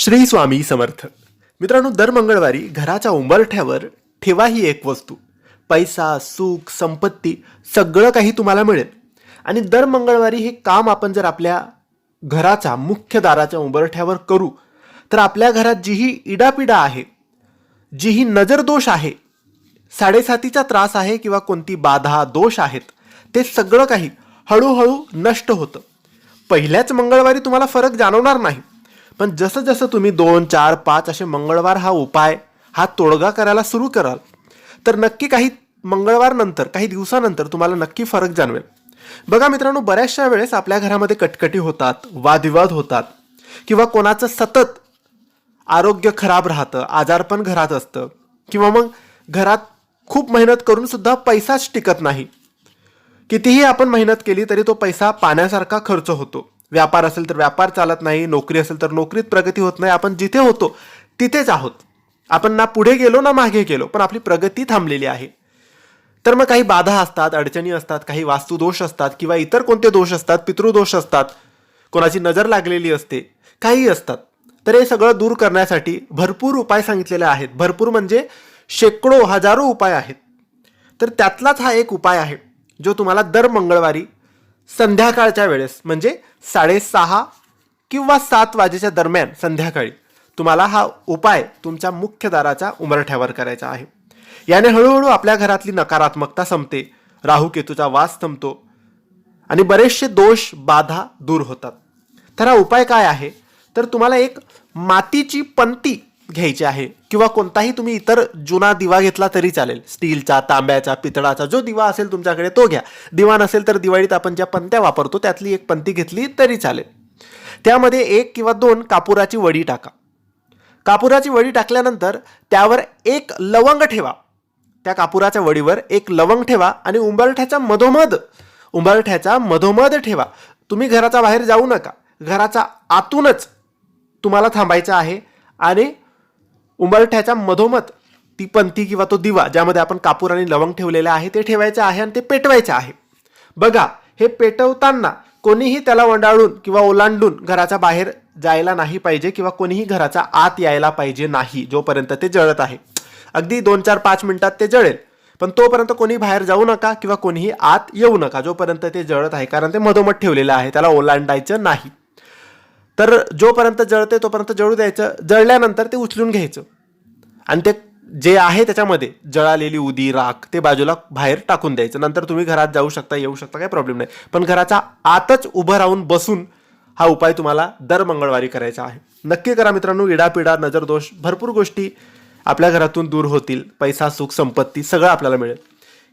श्री स्वामी समर्थ. मित्रांनो दर मंगळवारी घराच्या उंबरठ्यावर ठेवा ही एक वस्तू. पैसा सुख संपत्ती सगळं काही तुम्हाला मिळेल. आणि दर मंगळवारी हे काम आपण जर आपल्या घराच्या मुख्य दाराच्या उंबरठ्यावर करू तर आपल्या घरात जीही इडापिडा आहे जीही नजरदोष आहे साडेसातीचा त्रास आहे किंवा कोणती बाधा दोष आहेत ते सगळं काही हळूहळू नष्ट होतं. पहिल्याच मंगळवारी तुम्हाला फरक जाणवणार नाही. पण जसं जसं तुम्ही दोन चार पाच असे मंगळवार हा उपाय हा तोडगा करायला सुरू कराल तर नक्की काही मंगळवार नंतर काही दिवसानंतर तुम्हाला नक्की फरक जाणवेल. बघा मित्रांनो बऱ्याचशा वेळेस आपल्या घरामध्ये कटकटी होतात वादविवाद होतात किंवा कोणाचं सतत आरोग्य खराब राहतं आजारपण घरात असतं किंवा मग घरात खूप मेहनत करून सुद्धा पैसाच टिकत नाही. कितीही आपण मेहनत केली तरी तो पैसा पाण्यासारखा खर्च होतो. व्यापार असेल तर व्यापार चालत नाही नोकरी असेल तर नोकरीत प्रगती होत नाही. आपण जिथे होतो तिथेच आहोत. आपण ना पुढे गेलो ना मागे गेलो पण आपली प्रगती थांबलेली आहे. तर मग काही बाधा असतात अडचणी असतात काही वास्तुदोष असतात किंवा इतर कोणते दोष असतात पितृदोष असतात कोणाची नजर लागलेली असते काही असतात. तर हे सगळं दूर करण्यासाठी भरपूर उपाय सांगितलेले आहेत. भरपूर म्हणजे शेकडो हजारो उपाय आहेत. तर त्यातलाच हा एक उपाय आहे जो तुम्हाला दर मंगळवारी संध्याकाळच्या वेळेस म्हणजे साडेसहा किंवा सात वाजेच्या दरम्यान संध्याकाळी तुम्हाला हा उपाय तुमच्या मुख्य दाराच्या उमरठ्यावर करायचा आहे. याने हळूहळू आपल्या घरातली नकारात्मकता संपते राहू केतूचा वास थांबतो आणि बरेचसे दोष बाधा दूर होतात. तर हा उपाय काय आहे? तर तुम्हाला एक मातीची पंती घ्यायची आहे. किंवा कोणताही तुम्ही इतर जुना दिवा घेतला तरी चालेल. स्टीलचा तांब्याचा पितळाचा जो दिवा असेल तुमच्याकडे तो घ्या. दिवा नसेल तर दिवाळीत आपण ज्या पंत्या वापरतो त्यातली एक पंती घेतली तरी चालेल. त्यामध्ये एक किंवा दोन कापुराची वडी टाका. कापुराची वडी टाकल्यानंतर त्यावर एक लवंग ठेवा. त्या कापुराच्या वडीवर एक लवंग ठेवा आणि उंबरठ्याच्या मधोमध. उंबरठ्याच्या मधोमध ठेवा. तुम्ही घराच्या बाहेर जाऊ नका. घराच्या आतूनच तुम्हाला थांबायचं आहे आणि उंबरठ्याच्या मधोमध ती पंथी किंवा तो दिवा ज्यामध्ये आपण कापूर आणि लवंग ठेवलेला आहे ते ठेवायचं आहे आणि ते पेटवायचं आहे. बघा हे पेटवताना कोणीही त्याला वंडाळून किंवा ओलांडून घराच्या बाहेर जायला नाही पाहिजे किंवा कोणीही घराच्या आत यायला पाहिजे नाही जोपर्यंत ते जळत आहे. अगदी दोन चार पाच मिनिटात ते जळेल. पण तोपर्यंत कोणी बाहेर जाऊ नका किंवा कोणीही आत येऊ नका जोपर्यंत ते जळत आहे कारण ते मधोमध ठेवलेलं आहे त्याला ओलांडायचं नाही. तर जोपर्यंत जळते तोपर्यंत जळू द्यायचं. जळल्यानंतर ते उचलून घ्यायचं. आणि ते जे आहे त्याच्यामध्ये जळालेली उदी राख ते बाजूला बाहेर टाकून द्यायचं. नंतर तुम्ही घरात जाऊ शकता येऊ शकता काही प्रॉब्लेम नाही. पण घराच्या आतच उभं राहून बसून हा उपाय तुम्हाला दर मंगळवारी करायचा आहे. नक्की करा मित्रांनो इडापिडा नजरदोष भरपूर गोष्टी आपल्या घरातून दूर होतील. पैसा सुख संपत्ती सगळं आपल्याला मिळेल.